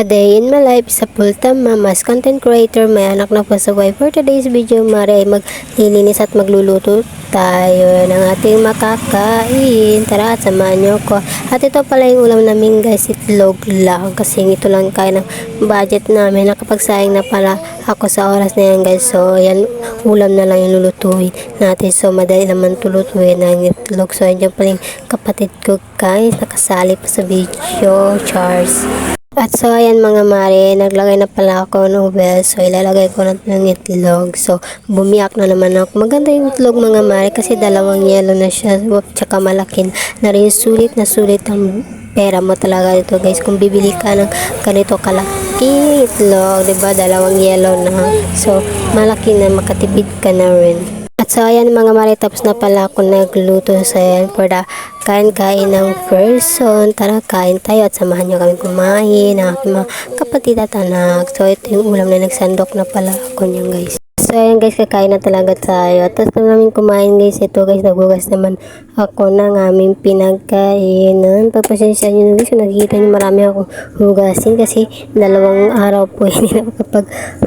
A day in my life sa full-time mamas, content creator, may anak na po sa wife. For today's video, mare ay maglilinis at magluluto tayo ng ating makakain. Tara at samahan nyo ko. At ito pala yung ulam namin guys, itlog lang. Kasi ito lang kaya ng budget namin. Nakapagsayang na pala ako sa oras na yan guys. So, yan, ulam na lang yung lulutuin natin. So, madali naman tulutuin ng itlog. So, yan yung kapatid ko guys. Nakasali pa sa video. Charles. At so, ayan mga mare, naglagay na pala ako ng well. So, ilalagay ko na ng itlog. So, bumiyak na naman ako. Maganda yung itlog mga mare kasi dalawang yellow na siya. Tsaka malakin na rin sulit na sulit ang pera mo talaga dito guys. Kung bibili ka ng ganito kalaki itlog, ba Dalawang yellow na. So, malaki na makatipid ka na rin. So, ayan mga mare, na pala ako nagluto sa yan for the kain-kain ng person. Tara, kain tayo at samahan nyo kami kumain ng aking mga kapatid at anak. So, ito yung ulam na nagsandok na pala ako niyan guys. So, ayan guys, kakain na talaga tayo. At tapos na namin kumain guys, ito guys, nagugas naman ako ng aming pinagkainan. Pagpasensya nyo na guys, kung nakikita nyo marami akong hugasin kasi dalawang araw po hindi na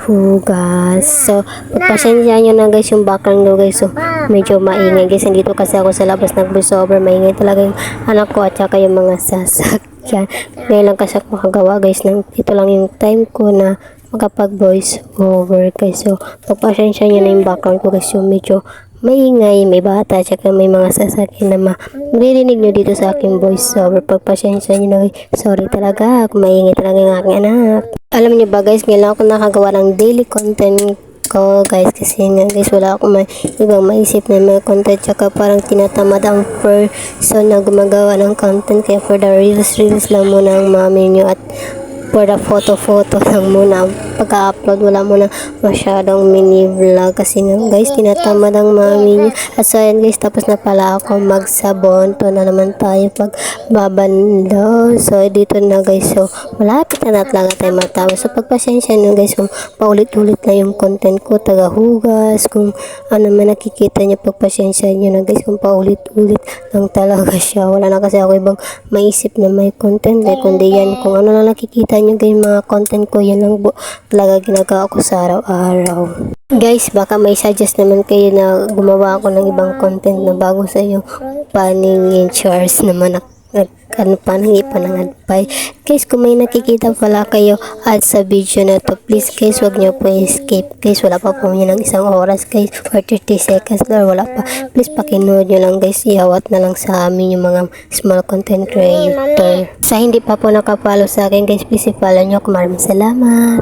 hugas. So, pagpasensya nyo na guys yung background ko guys. So, medyo maingay guys. Nandito kasi ako sa labas nag-voiceover. Maingay talaga yung anak ko at saka yung mga sasakyan. Ngayon lang kasi ako makagawa guys. Nang, ito lang yung time ko na makapag voice over guys. So, pagpasensya nyo na yung background ko guys. Yung medyo maingay, may bata, tsaka may mga sasakyan na ma maririnig nyo dito sa aking voice over. Pagpasensya nyo na. Sorry talaga. Maingay talaga yung aking anak. Alam nyo ba guys, ngayon lang ako nakagawa ng daily content ko guys kasi nga guys wala akong may ibang maisip na may content tsaka parang tinatamad ang person na gumagawa ng content kaya for the reels reels lang muna ang mami nyo at for the photo photo lang muna pagka-upload wala muna masyadong mini vlog kasi guys tinatamad ang mami niya. At so ayan guys tapos na pala ako magsabon. To na naman tayo pag babando so dito na guys. So malapit na lang tayo matapos. So pagpasensya nyo guys kung paulit-ulit na yung content ko tagahugas kung ano man nakikita nyo pagpasensya nyo na guys kung paulit-ulit lang talaga siya. Wala na kasi ako ibang maisip na may content eh kundi yan kung ano na nakikita nyo guys mga content ko yan lang talaga ginagawa ko sa araw-araw. Guys baka may suggest naman kayo na gumawa ako ng ibang content na bago sa iyo. Paningin Charles naman ako nag ano pa nangi pa guys kung may nakikita pala kayo at sa video na to please guys wag nyo po escape guys wala pa po yun ng isang oras guys. For 30 seconds lang wala pa. Please pakinood nyo lang guys. Iawat na lang sa amin yung mga small content creator. Sa hindi pa po nakapalo sa akin guys please i-follow nyo maraming salamat